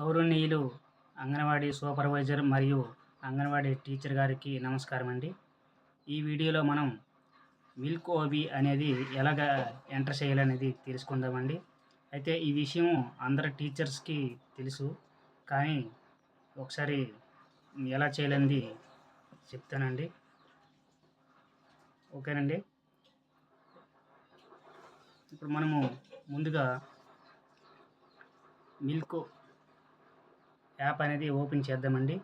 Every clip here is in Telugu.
గౌరవనీయులు అంగన్వాడీ సూపర్వైజర్ మరియు అంగన్వాడీ టీచర్ గారికి నమస్కారం అండి ఈ వీడియోలో మనం మిల్క్ ఓబీ అనేది ఎలాగ ఎంటర్ చేయాలనేది తెలుసుకుందామండి. అయితే ఈ విషయం అందరు టీచర్స్కి తెలుసు కానీ ఒకసారి ఎలా చేయాలనేది చెప్తానండి. ఓకేనండి? ఇప్పుడు మనము ముందుగా మిల్క్ యాప్ అనేది ఓపెన్ చేద్దామండి.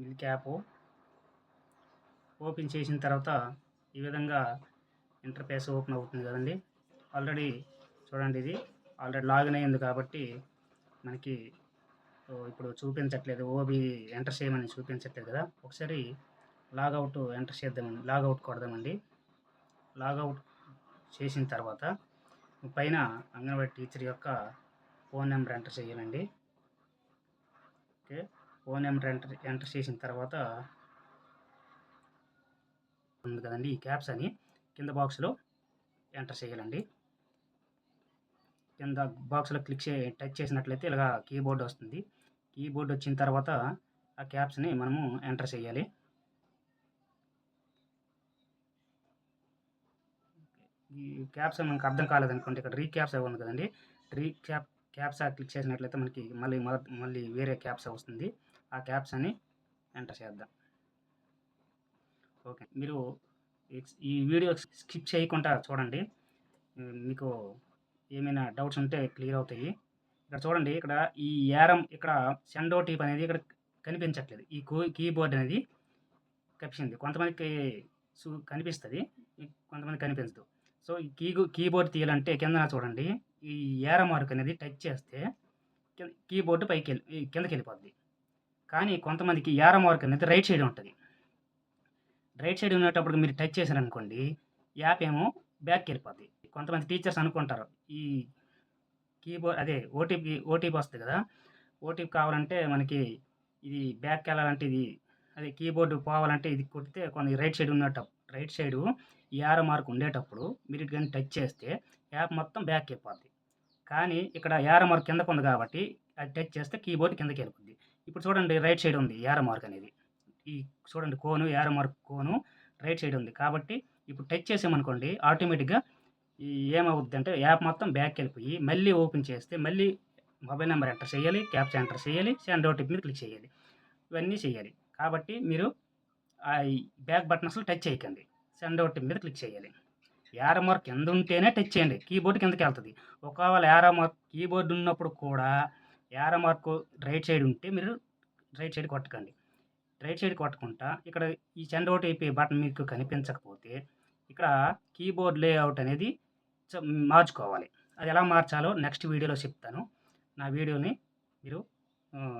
మిల్క్ యాప్ ఓపెన్ చేసిన తర్వాత ఈ విధంగా ఇంటర్ఫేస్ ఓపెన్ అవుతుంది కదండి. ఆల్రెడీ చూడండి ఇది. ఆల్రెడీ లాగిన్ అయింది కాబట్టి మనకి ఇప్పుడు చూపించట్లేదు. ఓబీ ఎంటర్ చేయమని చూపించట్లేదు కదా. ఒకసారి లాగౌట్ ఎంటర్ చేద్దామండి. లాగౌట్ కొడదామండి. లాగౌట్ చేసిన తర్వాత పైన అంగన్వాడీ టీచర్ యొక్క ఫోన్ నెంబర్ ఎంటర్ చేయాలండి. Okay. Phone number enter enter చేసిన తర్వాత ఉంది కదండి ఈ క్యాప్స్ అని. కింద బాక్స్లో ఎంటర్ చేయాలండి. కింద బాక్స్లో క్లిక్ చే టచ్ చేసినట్లయితే ఇలాగ కీబోర్డ్ వస్తుంది. కీబోర్డ్ వచ్చిన తర్వాత ఆ క్యాప్స్ని మనము ఎంటర్ చేయాలి. ఈ క్యాప్స్ మనకు అర్థం కాలేదనుకోండి. ఇక్కడ రీ క్యాప్స్ ఉంది కదండి. రీ క్యాప్ క్యాప్సా క్లిక్ చేసినట్లయితే మనకి మళ్ళీ మళ్ళీ వేరే క్యాప్సా వస్తుంది. ఆ క్యాప్స్ అని ఎంటర్ చేద్దాం. ఓకే. మీరు ఈ- వీడియో స్కిప్ చేయకుండా చూడండి. మీకు ఏమైనా డౌట్స్ ఉంటే క్లియర్ అవుతాయి. ఇక్కడ చూడండి ఇక్కడ ఈ యారం ఇక్కడ సెండో టీప్ అనేది ఇక్కడ కనిపించట్లేదు. ఈ కీబోర్డ్ అనేది కనిపించింది కొంతమందికి కనిపిస్తుంది. కొంతమంది కనిపించదు. సో ఈ కీ కీబోర్డ్ తీయాలంటే కింద చూడండి. ఈ ఏర మార్క్ అనేది టచ్ చేస్తే కింద- కీబోర్డ్ పైకి వెళ్ళి కిందకి వెళ్ళిపోద్ది కానీ కొంతమందికి ఏర మార్క్ అనేది రైట్ సైడ్ ఉంటుంది. రైట్ సైడ్ ఉన్నప్పుడు మీరు టచ్ చేశారనుకోండి యాప్ ఏమో బ్యాక్కి వెళ్ళిపోద్ది కొంతమంది టీచర్స్ అనుకుంటారు ఈ కీబోర్డ్ అదే ఓటీపీ ఓటీపీ వస్తుంది కదా ఓటీపీ కావాలంటే మనకి ఇది బ్యాక్కి వెళ్ళాలంటే ఇది అదే కీబోర్డు పోవాలంటే ఇది కొడితే కొంత రైట్ సైడ్ ఉన్నప్పుడు రైట్ సైడు ఈ మార్క్ ఉండేటప్పుడు మీరు ఇటు కానీ టచ్ చేస్తే యాప్ మొత్తం బ్యాక్ వెళ్ళిపోద్ది కానీ ఇక్కడ యారో మార్క్ కిందకు ఉంది కాబట్టి అది టచ్ చేస్తే కీబోర్డ్ కిందకి వెళ్ళిపోద్ది. ఇప్పుడు చూడండి రైట్ సైడ్ ఉంది యారో మార్క్ అనేది. ఈ చూడండి కోను యారో మార్క్ కోను రైట్ సైడ్ ఉంది. కాబట్టి ఇప్పుడు టచ్ చేసామనుకోండి ఆటోమేటిక్గా ఈ ఏమవుద్ది అంటే యాప్ మొత్తం బ్యాక్ వెళ్ళిపోయి మళ్ళీ ఓపెన్ చేస్తే మళ్ళీ మొబైల్ నెంబర్ ఎంటర్ చేయాలి క్యాప్చర్ ఎంటర్ చేయాలి సెండ్ ఓటీపీ మీద క్లిక్ చేయాలి. ఇవన్నీ చేయాలి. కాబట్టి మీరు ఆ బ్యాక్ బటన్ అసలు టచ్ చేయకండి. సెండ్ ఓటీపీ మీద క్లిక్ చేయాలి. యారో మార్క్ కింద ఉంటేనే టచ్ చేయండి. కీబోర్డ్ కిందకి వెళ్తుంది ఒకవేళ యారో మార్క్ కీబోర్డ్ ఉన్నప్పుడు కూడా యారో మార్క్ రైట్ సైడ్ ఉంటే మీరు రైట్ సైడ్ కొట్టకండి. రైట్ సైడ్ కొట్టకుండా ఇక్కడ ఈ సెండ్ అయిపోయే బటన్ మీకు కనిపించకపోతే ఇక్కడ కీబోర్డ్ లేఅవుట్ అనేది చ- మార్చుకోవాలి. అది ఎలా మార్చాలో నెక్స్ట్ వీడియోలో చెప్తాను. నా వీడియోని మీరు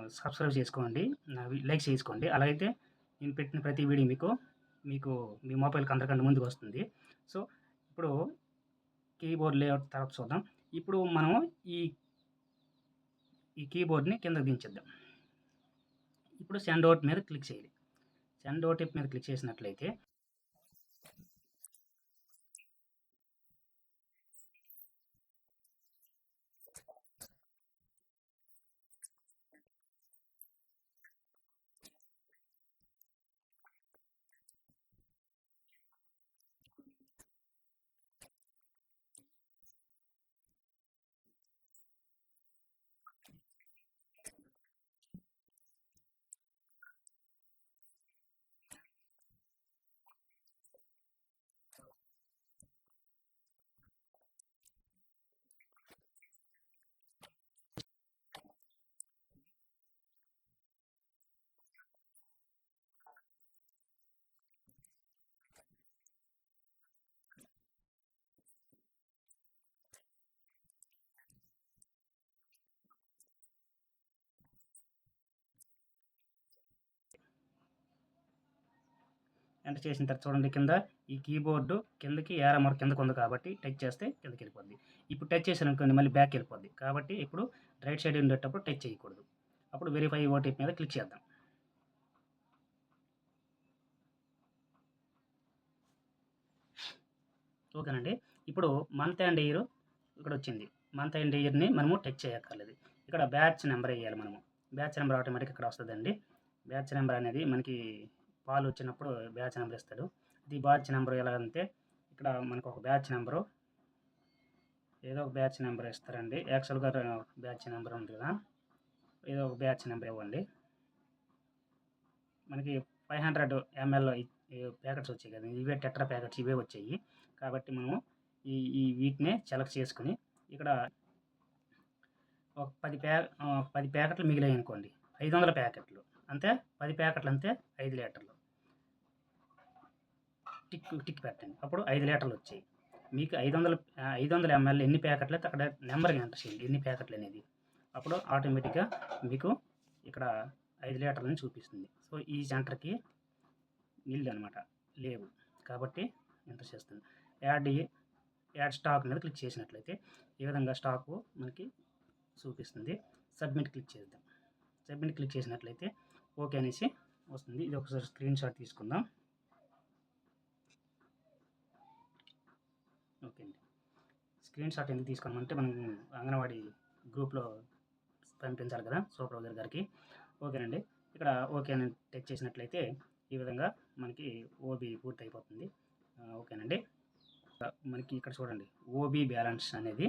సబ్స్క్రైబ్ చేసుకోండి. నా లైక్ చేసుకోండి. అలాగైతే నేను పెట్టిన ప్రతి వీడియో మీకు మీకు మీ మొబైల్కి అందరికంటే ముందుకు వస్తుంది. సో ఇప్పుడు కీబోర్డ్ లేఅవుట్ తర్వాత చూద్దాం. ఇప్పుడు మనం ఈ ఈ కీబోర్డ్ని కిందకు దించేద్దాం. ఇప్పుడు సెండ్ అవుట్ మీద క్లిక్ చేయాలి. సెండ్ అవుట్ మీద క్లిక్ చేసినట్లయితే ఎంటర్ చేసిన తర్వాత చూడండి కింద ఈ కీబోర్డు కిందకి ఏర కిందకు ఉంది కాబట్టి టచ్ చేస్తే కిందకి వెళ్ళిపోద్ది. ఇప్పుడు టచ్ చేసాను అనుకోండి మళ్ళీ బ్యాక్ వెళ్ళిపోద్ది. కాబట్టి ఇప్పుడు రైట్ సైడ్ ఉండేటప్పుడు టచ్ చేయకూడదు. అప్పుడు వెరిఫై ఓటీపీ మీద క్లిక్ చేద్దాం. ఓకేనండి. ఇప్పుడు మంత్ అండ్ ఇయర్ ఇక్కడ వచ్చింది. మంత్ అండ్ ఇయర్ని మనము టచ్ చేయక్కర్లేదు. ఇక్కడ బ్యాచ్ నెంబర్ వేయాలి మనము. బ్యాచ్ నెంబర్ ఆటోమేటిక్ ఇక్కడ వస్తుందండి. బ్యాచ్ నెంబర్ అనేది మనకి పాలు వచ్చినప్పుడు బ్యాచ్ నెంబర్ ఇస్తాడు. ఈ బ్యాచ్ నెంబర్ ఎలాగంటే ఇక్కడ మనకు ఒక బ్యాచ్ నెంబరు ఏదో ఒక బ్యాచ్ నెంబర్ ఇస్తారండి. యాక్చువల్గా బ్యాచ్ నెంబర్ ఉంది కదా ఏదో ఒక బ్యాచ్ నెంబర్ ఇవ్వండి. మనకి ఫైవ్ హండ్రెడ్ ఎంఎల్ ప్యాకెట్స్ వచ్చాయి కదా ఇవే టెట్రా ప్యాకెట్స్ ఇవే వచ్చాయి. కాబట్టి మనము ఈ ఈ వీటినే సెలెక్ట్ చేసుకుని ఇక్కడ ఒక పది ప్యా పది ప్యాకెట్లు మిగిలాయి అనుకోండి. ఐదు వందల ప్యాకెట్లు. అంతే? పది ప్యాకెట్లు అంతే ఐదు లీటర్లు. టిక్ టిక్ పెట్టండి. అప్పుడు ఐదు లీటర్లు వచ్చాయి. మీకు ఐదు వందల ఐదు వందల ఎంఎల్ ఎన్ని ప్యాకెట్లు అయితే అక్కడ నెంబర్ ఎంటర్ చేయండి. ఎన్ని ప్యాకెట్లు అనేది. అప్పుడు ఆటోమేటిక్గా మీకు ఇక్కడ ఐదు లీటర్లని చూపిస్తుంది. సో ఈ సెంటర్కి నీళ్ళు అనమాట లేవు. కాబట్టి ఎంటర్ చేస్తుంది. యాడ్ యాడ్ స్టాక్ మీద క్లిక్ చేసినట్లయితే ఈ విధంగా స్టాకు మనకి చూపిస్తుంది. సబ్మిట్ క్లిక్ చేద్దాం. సబ్మిట్ క్లిక్ చేసినట్లయితే ఓకే అనేసి వస్తుంది. ఇది ఒకసారి స్క్రీన్ షాట్ తీసుకుందాం ఓకే అండి స్క్రీన్ షాట్ ఎందుకు తీసుకోమంటే మనం అంగన్వాడీ గ్రూప్లో పంపించాలి కదా సూపర్వైజర్ గారికి. ఓకేనండి. ఇక్కడ ఓకే అని టచ్ చేసినట్లయితే ఈ విధంగా మనకి ఓబీ పూర్తి అయిపోతుంది ఓకేనండి. మనకి ఇక్కడ చూడండి. ఓబీ బ్యాలెన్స్ అనేది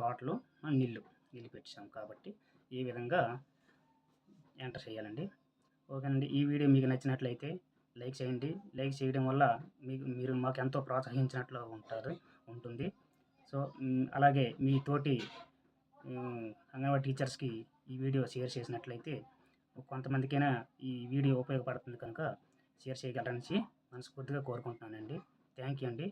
టోటల్ నిల్లు నిల్లు పెట్టాం కాబట్టి ఈ విధంగా ఎంటర్ చేయాలండి. ఓకేనండి. ఈ వీడియో మీకు నచ్చినట్లయితే లైక్ చేయండి. లైక్ చేయడం వల్ల మీకు మీరు మాకు ఎంతో ప్రోత్సహించినట్లు ఉంటారు ఉంటుంది. సో అలాగే మీ తోటి అంగన్వాడీ టీచర్స్కి ఈ వీడియో షేర్ చేసినట్లయితే కొంతమందికైనా ఈ వీడియో ఉపయోగపడుతుంది కనుక షేర్ చేయగలరని మనస్ఫూర్తిగా కోరుకుంటున్నానండి. థ్యాంక్ యూ అండి.